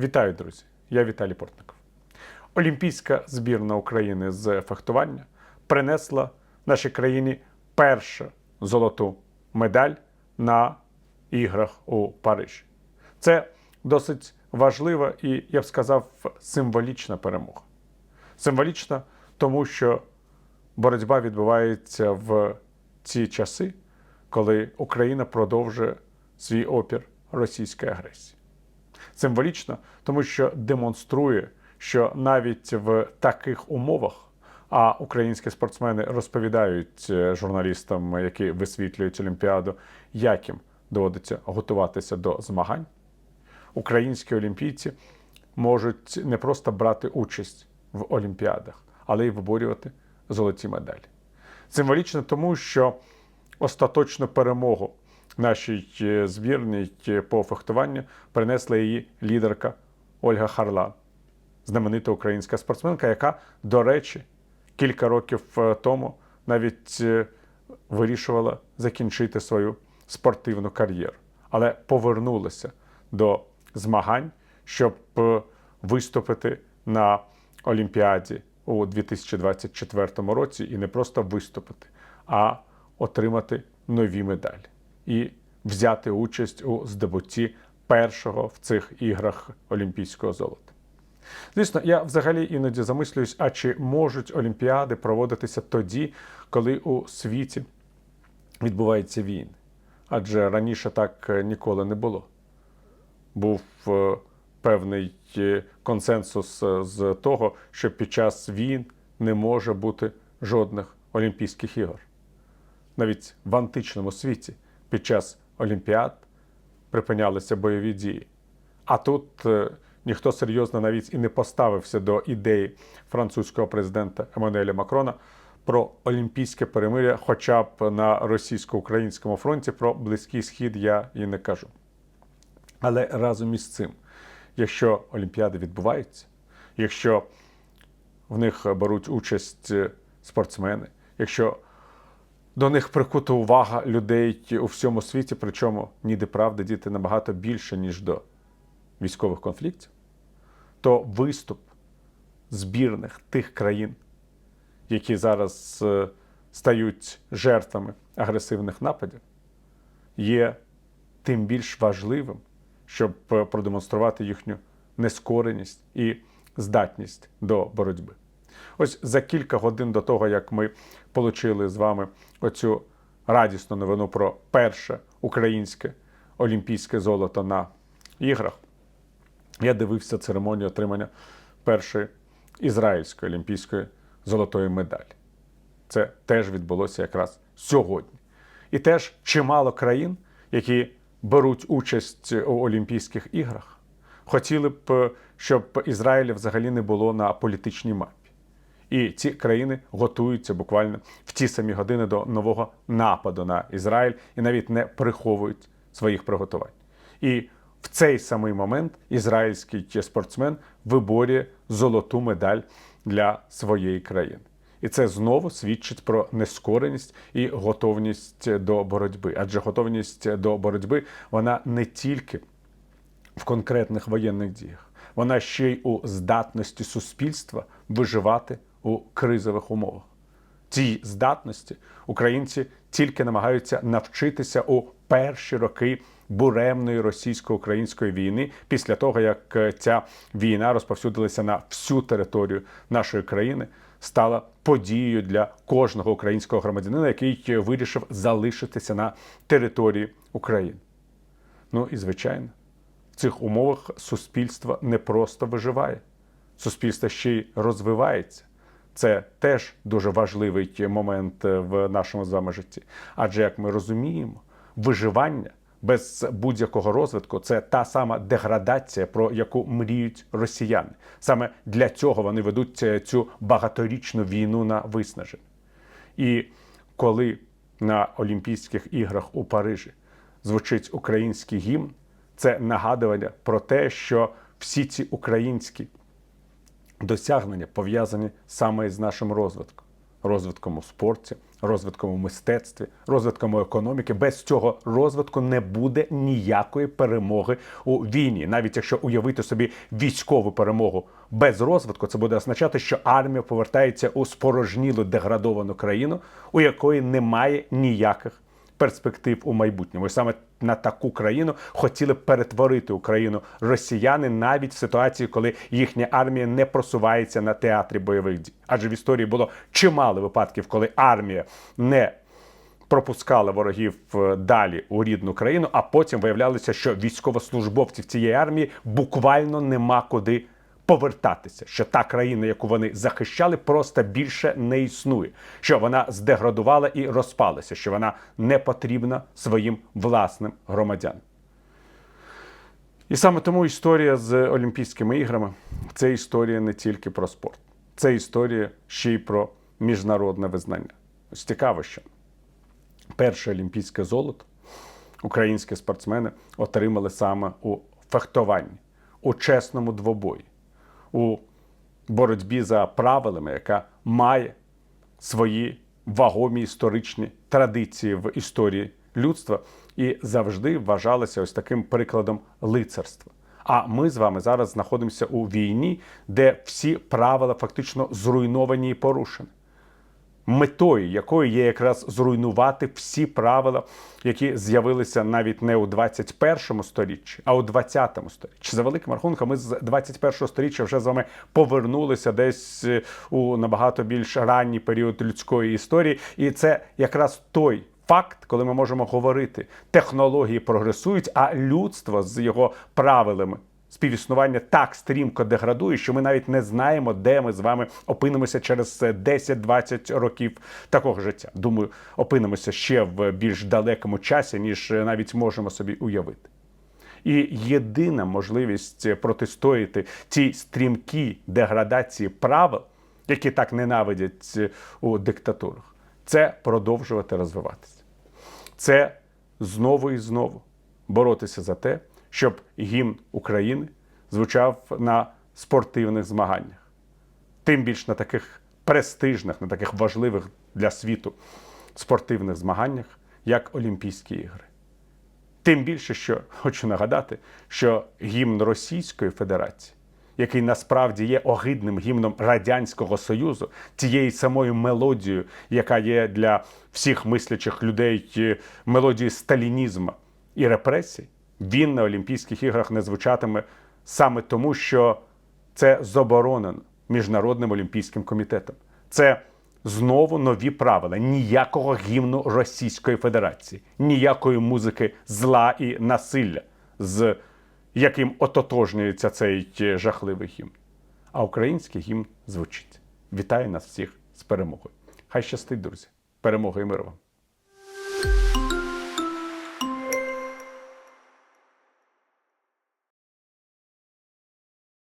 Вітаю, друзі! Я Віталій Портников. Олімпійська збірна України з фехтування принесла нашій країні першу золоту медаль на іграх у Парижі. Це досить важлива і, я б сказав, символічна перемога. Символічна, тому що боротьба відбувається в ці часи, коли Україна продовжує свій опір російської агресії. Символічно, тому що демонструє, що навіть в таких умовах, а українські спортсмени розповідають е, журналістам, які висвітлюють Олімпіаду, як їм доводиться готуватися до змагань, українські олімпійці можуть не просто брати участь в Олімпіадах, але й виборювати золоті медалі. Символічно тому, що остаточну перемогу нашій е, збірній е, по фехтуванню принесла її лідерка Ольга Харлан, знаменита українська спортсменка, яка, до речі, кілька років е, тому навіть вирішувала закінчити свою спортивну кар'єру, але повернулася до змагань, щоб виступити на Олімпіаді у 2024 році. І не просто виступити, а отримати нові медалі і взяти участь у здобутті першого в цих іграх олімпійського золота. Звісно, я взагалі іноді замислююсь, а чи можуть олімпіади проводитися тоді, коли у світі відбуваються війни? Адже раніше так е, ніколи не було. Був е, певний е, консенсус з того, що під час війн не може бути жодних Олімпійських ігор. Навіть в античному світі під час Олімпіад припинялися бойові дії. А тут е, ніхто серйозно навіть і не поставився до ідеї французького президента Еммануеля Макрона про олімпійське перемиря, хоча б на російсько-українському фронті про Близький Схід я і не кажу. Але разом із цим, якщо Олімпіади відбуваються, якщо в них беруть участь е, спортсмени, якщо до них прикута увага людей у всьому світі, причому ніде правди діти набагато більше, ніж до військових конфліктів, то виступ збірних тих країн, які зараз е, стають жертвами агресивних нападів, є тим більш важливим, щоб е, продемонструвати їхню нескореність і здатність до боротьби. Ось за кілька годин до того, як ми отримали з вами оцю радісну новину про перше українське олімпійське золото на іграх, я дивився церемонію отримання першої ізраїльської олімпійської золотої медалі. Це теж відбулося якраз сьогодні. І теж чимало країн, які беруть участь у Олімпійських іграх, хотіли б, щоб Ізраїля взагалі не було на політичній мапі. І ці країни готуються буквально в ті самі години до нового нападу на Ізраїль і навіть не приховують своїх приготувань. І в цей самий момент ізраїльський спортсмен виборює золоту медаль для своєї країни. І це знову свідчить про нескореність і готовність до боротьби. Адже готовність до боротьби вона не тільки в конкретних воєнних діях, вона ще й у здатності суспільства виживати у кризових умовах. Цій здатності українці тільки намагаються навчитися у перші роки буремної російсько-української війни, після того як е, ця війна розповсюдилася на всю територію нашої країни, стала подією для кожного українського громадянина, який вирішив залишитися на території України. Ну і звичайно, в цих умовах суспільство не просто виживає, суспільство ще й розвивається. Це теж дуже важливий момент в нашому з вами житті. Адже, як ми розуміємо, виживання без будь-якого розвитку це та сама деградація, про яку мріють росіяни. Саме для цього вони ведуть е, цю багаторічну війну на виснаження. І коли на Олімпійських іграх у Парижі звучить український гімн, це нагадування про те, що всі ці українські досягнення пов'язані саме з нашим розвитком, розвитком у спорті, розвитком у мистецтві, розвитком у економіки. Без цього розвитку не буде ніякої перемоги у війні. Навіть якщо уявити собі військову перемогу без розвитку, це буде означати, що армія повертається у спорожнілу деградовану країну, у якої немає ніяких перспектив у майбутньому. І саме на таку країну хотіли перетворити Україну росіяни навіть в ситуації, коли їхня армія не просувається на театрі бойових дій. Адже в історії було чимало випадків, коли армія не пропускала ворогів е, далі у рідну країну, а потім виявлялося, що військовослужбовців цієї армії буквально нема куди повертатися, що та країна, яку вони захищали, просто більше не існує, що вона здеградувала і розпалася, що вона не потрібна своїм власним громадянам. І саме тому історія з Олімпійськими іграми це історія не тільки про спорт, це історія ще й про міжнародне визнання. Ось цікаво, що перше олімпійське золото українські спортсмени отримали саме у фехтуванні, у чесному двобої, у боротьбі за правилами, яка має свої вагомі історичні традиції в історії людства і завжди вважалася ось таким прикладом лицарства. А ми з вами зараз знаходимося у війні, де всі правила фактично зруйновані і порушені метою якої є якраз зруйнувати всі правила, які з'явилися навіть не у 21 сторіччі, а у 20 сторіччі. За великим рахунком, ми з 21 сторіччя вже з вами повернулися десь е, у набагато більш ранній період людської історії, і це якраз той. Факт, коли ми можемо говорити, технології прогресують, а людство з його правилами співіснування так стрімко деградує, що ми навіть не знаємо, де ми з вами опинимося через 10-20 років такого життя. Думаю, опинимося ще в більш далекому часі, ніж навіть можемо собі уявити. І єдина можливість протистояти цій стрімкій деградації правил, які так ненавидять у диктатурах, це продовжувати розвиватися. Це знову і знову боротися за те, щоб гімн України звучав на спортивних змаганнях, тим більш на таких престижних, на таких важливих для світу спортивних змаганнях, як Олімпійські ігри. Тим більше, що хочу нагадати, що гімн Російської Федерації, який насправді є огидним гімном Радянського Союзу, тією самою мелодією, яка є для всіх мислячих людей е, мелодією сталінізму і репресій, він на Олімпійських іграх не звучатиме саме тому, що це заборонено Міжнародним олімпійським комітетом. Це знову нові правила. Ніякого гімну Російської Федерації, ніякої музики зла і насилля, з яким ототожнюється цей жахливий гімн. А український гімн звучить. Вітаю нас всіх з перемогою. Хай щастить, друзі! Перемоги і миру вам!